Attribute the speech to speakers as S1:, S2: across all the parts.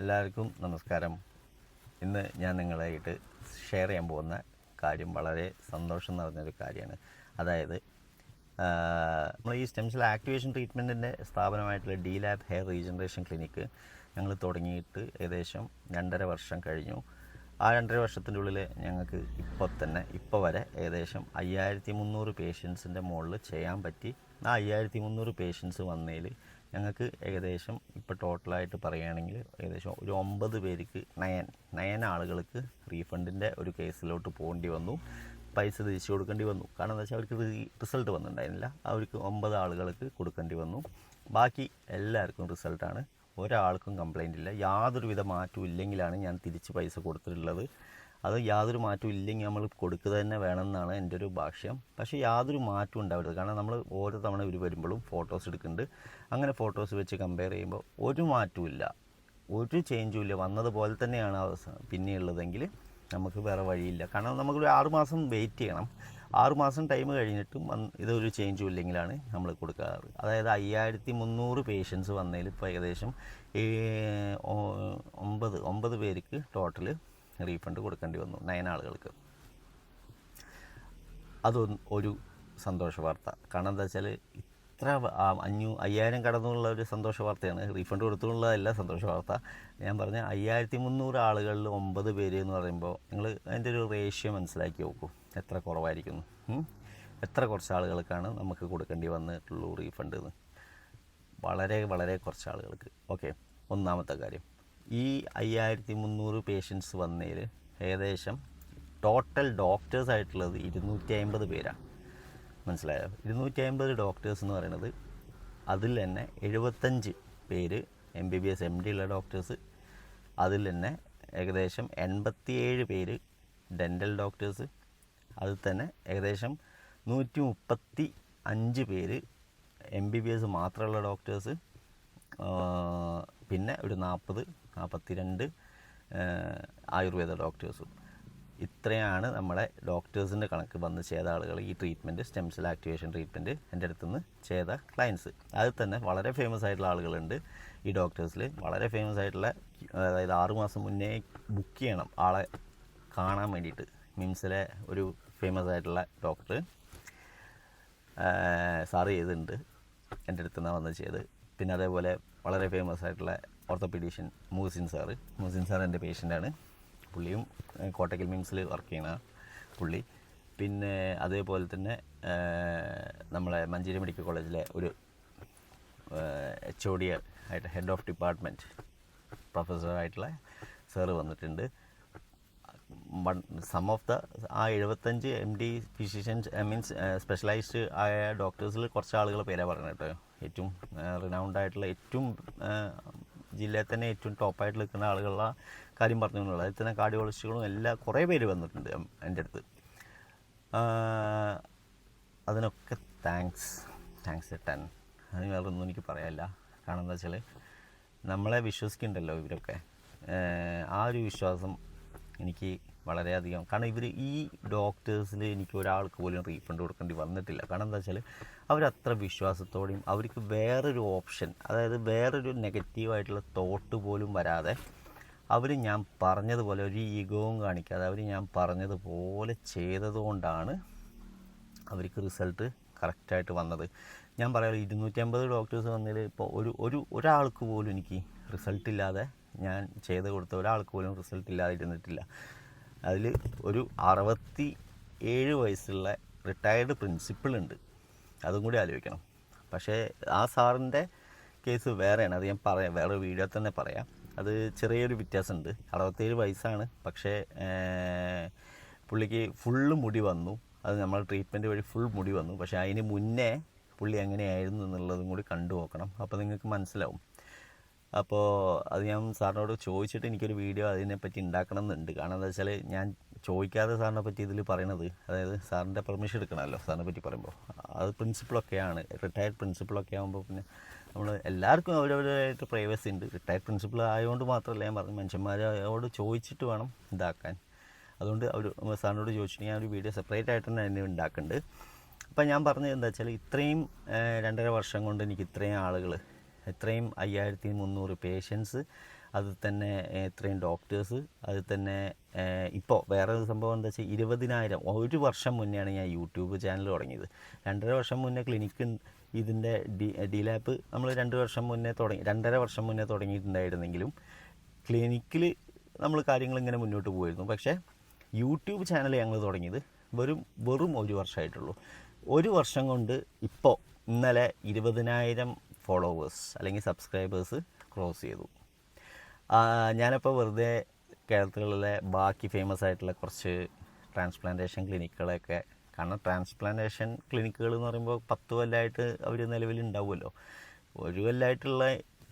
S1: എല്ലാവർക്കും നമസ്കാരം. ഇന്ന് ഞാൻ നിങ്ങളായിട്ട് ഷെയർ ചെയ്യാൻ പോകുന്ന കാര്യം വളരെ സന്തോഷം നിറഞ്ഞൊരു കാര്യമാണ്. അതായത് നമ്മൾ ഈ സ്റ്റെം സെൽ ആക്ടിവേഷൻ ട്രീറ്റ്മെന്റിന്റെ സ്ഥാപനമായിട്ടുള്ള D lab hair regeneration clinic ഞങ്ങൾ തുടങ്ങിയിട്ട് ഏകദേശം രണ്ടര വർഷം കഴിഞ്ഞു. ആ രണ്ടര വർഷത്തിന്റെ ഉള്ളിൽ ഞങ്ങൾക്ക് ഇപ്പോൾ തന്നെ ഇപ്പോൾ വരെ ഏകദേശം അയ്യായിരത്തി മുന്നൂറ് പേഷ്യൻസിന്റെ മുകളിൽ ചെയ്യാൻ പറ്റി. ആ അയ്യായിരത്തി മുന്നൂറ് പേഷ്യൻസ് വന്നതിൽ ഞങ്ങൾക്ക് ഏകദേശം ഇപ്പോൾ ടോട്ടലായിട്ട് പറയുകയാണെങ്കിൽ ഏകദേശം ഒരു ഒമ്പത് പേർക്ക് നയൻ നയൻ ആളുകൾക്ക് റീഫണ്ടിന്റെ ഒരു കേസിലോട്ട് പോകേണ്ടി വന്നു. പൈസ തിരിച്ചു കൊടുക്കേണ്ടി വന്നു. കാരണം എന്താ വെച്ചാൽ അവർക്ക് റിസൾട്ട് വന്നിട്ടുണ്ടായിരുന്നില്ല. അവർക്ക് ഒമ്പത് ആളുകൾക്ക് കൊടുക്കേണ്ടി വന്നു. ബാക്കി എല്ലാവർക്കും റിസൾട്ടാണ്. ഒരാൾക്കും കംപ്ലൈന്റ് ഇല്ല. യാതൊരുവിധ മാറ്റവും ഇല്ലെങ്കിലാണ് ഞാൻ തിരിച്ച് പൈസ കൊടുത്തിട്ടുള്ളത്. അത് യാതൊരു മാറ്റവും ഇല്ലെങ്കിൽ നമ്മൾ കൊടുക്കുക തന്നെ വേണമെന്നാണ് എന്റെ ഒരു ഭാഷ്യം. പക്ഷേ യാതൊരു മാറ്റവും ഉണ്ടാവരുത്. കാരണം നമ്മൾ ഓരോ തവണ ഇവർ വരുമ്പോഴും ഫോട്ടോസ് എടുക്കുന്നുണ്ട്. അങ്ങനെ ഫോട്ടോസ് വെച്ച് കമ്പയർ ചെയ്യുമ്പോൾ ഒരു മാറ്റവും ഒരു ചേഞ്ചും ഇല്ല. വന്നതുപോലെ തന്നെയാണ് പിന്നെയുള്ളതെങ്കിൽ നമുക്ക് വേറെ വഴിയില്ല. കാരണം നമുക്കൊരു ആറുമാസം വെയിറ്റ് ചെയ്യണം. ആറുമാസം ടൈം കഴിഞ്ഞിട്ടും വന്ന് ഇതൊരു ചേഞ്ചും ഇല്ലെങ്കിലാണ് നമ്മൾ കൊടുക്കാറ്. അതായത് അയ്യായിരത്തി മുന്നൂറ് പേഷ്യൻസ് വന്നതിൽ ഇപ്പോൾ ഏകദേശം ഒമ്പത് ഒമ്പത് പേർക്ക് ടോട്ടൽ റീഫണ്ട് കൊടുക്കേണ്ടി വന്നു നയൻ ആളുകൾക്ക്. അതൊന്ന് ഒരു സന്തോഷ വാർത്ത. കാരണം എന്താ വെച്ചാൽ ഇത്ര അഞ്ഞൂ അയ്യായിരം കടന്നുള്ള ഒരു സന്തോഷ വാർത്തയാണ്. റീഫണ്ട് കൊടുത്തുള്ളതല്ല സന്തോഷ വാർത്ത. ഞാൻ പറഞ്ഞ അയ്യായിരത്തി മുന്നൂറ് ആളുകളിൽ ഒമ്പത് പേര് എന്ന് പറയുമ്പോൾ നിങ്ങൾ അതിന്റെ ഒരു റേഷ്യോ മനസ്സിലാക്കി നോക്കൂ. എത്ര കുറവായിരിക്കുന്നു. എത്ര കുറച്ച് ആളുകൾക്കാണ് നമുക്ക് കൊടുക്കേണ്ടി വന്നിട്ടുള്ളൂ റീഫണ്ട് എന്ന്. വളരെ വളരെ കുറച്ച് ആളുകൾക്ക്. ഓക്കെ. ഒന്നാമത്തെ കാര്യം. ഈ അയ്യായിരത്തി മുന്നൂറ് പേഷ്യൻസ് വന്നതിൽ ഏകദേശം ടോട്ടൽ ഡോക്ടേഴ്സ് ആയിട്ടുള്ളത് ഇരുന്നൂറ്റി അമ്പത് പേരാണ് മനസ്സിലായോ? ഇരുന്നൂറ്റി അമ്പത് ഡോക്ടേഴ്സ് എന്ന് പറയുന്നത് അതിൽ തന്നെ എഴുപത്തഞ്ച് പേര് M B B S M D ഉള്ള ഡോക്ടേഴ്സ് അതിൽ തന്നെ ഏകദേശം എൺപത്തിയേഴ് പേര് ഡെന്റൽ ഡോക്ടേഴ്സ് അതിൽ തന്നെ ഏകദേശം നൂറ്റി മുപ്പത്തി അഞ്ച് പേര് എം ബി ബി എസ് മാത്രമുള്ള ഡോക്ടേഴ്സ് പിന്നെ ഒരു നാൽപ്പത് നാൽപ്പത്തി രണ്ട് ആയുർവേദ ഡോക്ടേഴ്സും. ഇത്രയാണ് നമ്മളെ ഡോക്ടേഴ്സിന്റെ കണക്ക് വന്ന് ചെയ്ത ആളുകൾ ഈ treatment stem cell activation treatment എന്റെ അടുത്ത് നിന്ന് ചെയ്ത ക്ലയൻസ്. അതിൽ തന്നെ വളരെ ഫേമസ് ആയിട്ടുള്ള ആളുകളുണ്ട് ഈ ഡോക്ടേഴ്സിൽ. വളരെ ഫേമസ് ആയിട്ടുള്ള അതായത് ആറുമാസം മുന്നേ ബുക്ക് ചെയ്യണം ആളെ കാണാൻ വേണ്ടിയിട്ട്. മിംസിലെ ഒരു ഫേമസ് ആയിട്ടുള്ള ഡോക്ടർ സാറ് ചെയ്തിട്ടുണ്ട്. എന്റെ അടുത്ത് നിന്നാണ് വന്ന് ചെയ്ത്. പിന്നെ അതേപോലെ വളരെ ഫേമസ് ആയിട്ടുള്ള orthopaedician Moosin sir Moosin sir എന്റെ പേഷ്യന്റാണ് പുള്ളിയും കോട്ടക്കൽ മിംസിൽ വർക്ക് ചെയ്യണ പുള്ളി. പിന്നെ അതേപോലെ തന്നെ നമ്മളെ മഞ്ചേരി മെഡിക്കൽ കോളേജിലെ ഒരു എച്ച് ഒ ഡി ആയിട്ട് ഹെഡ് ഓഫ് ഡിപ്പാർട്ട്മെന്റ് പ്രൊഫസറായിട്ടുള്ള സാറ് വന്നിട്ടുണ്ട്. സം ഓഫ് ദ ആ എഴുപത്തഞ്ച് M D physicians means specialised ആയ ഡോക്ടേഴ്സിൽ കുറച്ച് ആളുകൾ പേരാ പറഞ്ഞത് കേട്ടോ. ഏറ്റവും റിനൗണ്ട് ആയിട്ടുള്ള ഏറ്റവും ജില്ലയിൽ തന്നെ ഏറ്റവും ടോപ്പായിട്ട് നിൽക്കുന്ന ആളുകളുടെ കാര്യം പറഞ്ഞു എന്നുള്ളത്. അതിൽ തന്നെ കാർഡിയോളജിസ്റ്റുകളും എല്ലാ കുറേ പേര് വന്നിട്ടുണ്ട് എന്റെ അടുത്ത്. അതിനൊക്കെ താങ്ക്സ് താങ്ക്സ് ടെൻ അതിന് വേറെ ഒന്നും എനിക്ക് പറയാനില്ല. കാരണം എന്താ വെച്ചാൽ നമ്മളെ വിശ്വസിക്കുന്നുണ്ടല്ലോ ഇവരൊക്കെ. ആ ഒരു വിശ്വാസം എനിക്ക് വളരെയധികം. കാരണം ഇവർ ഈ ഡോക്ടേഴ്സിന് എനിക്ക് ഒരാൾക്ക് പോലും റീഫണ്ട് കൊടുക്കേണ്ടി വന്നിട്ടില്ല. കാരണം എന്താ വെച്ചാൽ അവരത്ര വിശ്വാസത്തോടെയും അവർക്ക് വേറൊരു ഓപ്ഷൻ അതായത് വേറൊരു നെഗറ്റീവായിട്ടുള്ള തോട്ട് പോലും വരാതെ അവർ ഞാൻ പറഞ്ഞതുപോലെ ഒരു ഈഗോവും കാണിക്കാതെ അവർ ഞാൻ പറഞ്ഞതുപോലെ ചെയ്തതുകൊണ്ടാണ് അവർക്ക് റിസൾട്ട് കറക്റ്റായിട്ട് വന്നത്. ഞാൻ പറയാം ഇരുന്നൂറ്റമ്പത് ഡോക്ടേഴ്സ് വന്നതിൽ ഇപ്പോൾ ഒരു ഒരു ഒരാൾക്ക് പോലും എനിക്ക് റിസൾട്ട് ഇല്ലാതെ ഞാൻ ചെയ്ത് കൊടുത്ത ഒരാൾക്ക് പോലും റിസൾട്ട് ഇല്ലാതെ ഇരുന്നിട്ടില്ല. അതിൽ ഒരു അറുപത്തി ഏഴ് വയസ്സുള്ള റിട്ടയർഡ് പ്രിൻസിപ്പിൾ ഉണ്ട്. അതും കൂടി ആലോചിക്കണം. പക്ഷേ ആ സാറിന്റെ കേസ് വേറെയാണ്. അത് ഞാൻ പറയാം. വേറെ വീഡിയോ തന്നെ പറയാം. അത് ചെറിയൊരു വ്യത്യാസമുണ്ട്. അറുപത്തേഴ് വയസ്സാണ്. പക്ഷേ പുള്ളിക്ക് ഫുള്ള് മുടി വന്നു. അത് നമ്മൾ ട്രീറ്റ്മെന്റ് വഴി ഫുൾ മുടി വന്നു. പക്ഷേ അതിന് മുന്നേ പുള്ളി എങ്ങനെയായിരുന്നു എന്നുള്ളതും കൂടി കണ്ടു നോക്കണം. അപ്പോൾ നിങ്ങൾക്ക് മനസ്സിലാവും. അപ്പോൾ അത് ഞാൻ സാറിനോട് ചോദിച്ചിട്ട് എനിക്കൊരു വീഡിയോ അതിനെപ്പറ്റി ഉണ്ടാക്കണം എന്നുണ്ട് കാരണം എന്താ വെച്ചാൽ ഞാൻ ചോദിക്കാതെ സാറിനെ പറ്റി ഇതിൽ പറയണത് അതായത് സാറിന്റെ പെർമിഷൻ എടുക്കണമല്ലോ സാറിനെ പറ്റി പറയുമ്പോൾ അത് പ്രിൻസിപ്പളൊക്കെയാണ് റിട്ടയർഡ് പ്രിൻസിപ്പളൊക്കെ ആകുമ്പോൾ പിന്നെ നമ്മൾ എല്ലാവർക്കും അവരവരായിട്ട് പ്രൈവസി ഉണ്ട്. റിട്ടയർഡ് പ്രിൻസിപ്പൾ ആയതുകൊണ്ട് മാത്രമല്ല ഞാൻ പറഞ്ഞു മനുഷ്യന്മാരോട് ചോദിച്ചിട്ട് വേണം ഇതാക്കാൻ. അതുകൊണ്ട് അവർ സാറിനോട് ചോദിച്ചിട്ട് ഞാൻ ഒരു വീഡിയോ സെപ്പറേറ്റ് ആയിട്ട് തന്നെ അതിനെ ഉണ്ടാക്കുന്നുണ്ട് അപ്പം ഞാൻ പറഞ്ഞത് എന്താ വെച്ചാൽ ഇത്രയും രണ്ടര വർഷം കൊണ്ട് എനിക്ക് ഇത്രയും ആളുകൾ ഇത്രയും അയ്യായിരത്തി മുന്നൂറ് പേഷ്യൻസ് അത് തന്നെ എത്രയും ഡോക്ടേഴ്സ് അത് തന്നെ ഇപ്പോൾ വേറെ ഒരു സംഭവം എന്താ വെച്ചാൽ ഇരുപതിനായിരം ഒരു വർഷം മുന്നെയാണ് ഞാൻ യൂട്യൂബ് ചാനൽ തുടങ്ങിയത്. രണ്ടര വർഷം മുന്നേ ക്ലിനിക്ക് ഇതിന്റെ ഡി ഡി ലാപ്പ് നമ്മൾ രണ്ട് വർഷം മുന്നേ തുടങ്ങി രണ്ടര വർഷം മുന്നേ തുടങ്ങിയിട്ടുണ്ടായിരുന്നെങ്കിലും ക്ലിനിക്കിൽ നമ്മൾ കാര്യങ്ങൾ ഇങ്ങനെ മുന്നോട്ട് പോയിരുന്നു. പക്ഷേ യൂട്യൂബ് ചാനൽ ഞങ്ങൾ തുടങ്ങിയത് വെറും വെറും ഒരു വർഷമായിട്ടുള്ളൂ. ഒരു വർഷം കൊണ്ട് ഇപ്പോൾ ഇന്നലെ ഇരുപതിനായിരം ഫോളോവേഴ്സ് അല്ലെങ്കിൽ സബ്സ്ക്രൈബേഴ്സ് ക്രോസ് ചെയ്തു. ഞാനിപ്പോൾ വെറുതെ കേരളത്തിലെ ബാക്കി ഫേമസ് ആയിട്ടുള്ള കുറച്ച് ട്രാൻസ്പ്ലാന്റേഷൻ ക്ലിനിക്കുകളൊക്കെ കാരണം ട്രാൻസ്പ്ലാന്റേഷൻ ക്ലിനിക്കുകൾ എന്ന് പറയുമ്പോൾ പത്ത് കൊല്ലമായിട്ട് അവർ നിലവിലുണ്ടാവുമല്ലോ ഒരു കൊല്ലമായിട്ടുള്ള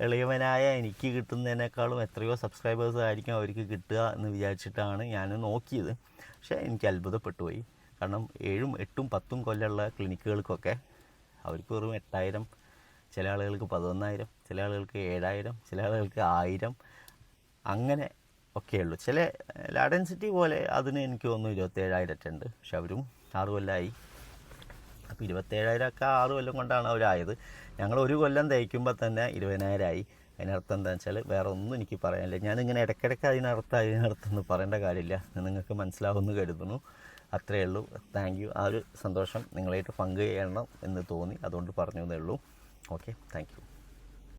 S1: എളിയവനായ എനിക്ക് കിട്ടുന്നതിനേക്കാളും എത്രയോ സബ്സ്ക്രൈബേഴ്സ് ആയിരിക്കും അവർക്ക് കിട്ടുക എന്ന് വിചാരിച്ചിട്ടാണ് ഞാൻ നോക്കിയത്. പക്ഷേ എനിക്ക് അത്ഭുതപ്പെട്ടു പോയി. കാരണം ഏഴും എട്ടും പത്തും കൊല്ലമുള്ള ക്ലിനിക്കുകൾക്കൊക്കെ അവർക്ക് വെറും എട്ടായിരം ചില ആളുകൾക്ക് പതിനൊന്നായിരം ചില ആളുകൾക്ക് ഏഴായിരം ചില ആളുകൾക്ക് ആയിരം അങ്ങനെ ഒക്കെയുള്ളൂ. ചില ലാഡൻസിറ്റി പോലെ അതിന് എനിക്ക് തോന്നുന്നു ഇരുപത്തേഴായിരം ഉണ്ട് പക്ഷെ അവരും ആറ് കൊല്ലമായി അപ്പോൾ ഇരുപത്തേഴായിരം ഒക്കെ ആറ് കൊല്ലം കൊണ്ടാണ് അവരായത്. ഞങ്ങൾ ഒരു കൊല്ലം തയ്ക്കുമ്പോൾ തന്നെ ഇരുപതിനായിരമായി അതിനർത്ഥം എന്താണെന്ന് വെച്ചാൽ വേറെ ഒന്നും എനിക്ക് പറയാനില്ല. ഞാനിങ്ങനെ ഇടയ്ക്കിടയ്ക്ക് അതിനർത്ഥം അതിനർത്ഥം എന്ന് പറയേണ്ട കാര്യമില്ല. നിങ്ങൾക്ക് മനസ്സിലാവുമെന്ന് കരുതുന്നു. അത്രയേ ഉള്ളൂ. താങ്ക് യു ആ ഒരു സന്തോഷം നിങ്ങളായിട്ട് പങ്ക് ചെയ്യണം എന്ന് തോന്നി. അതുകൊണ്ട് പറഞ്ഞു എന്നേ ഉള്ളൂ. Okay thank you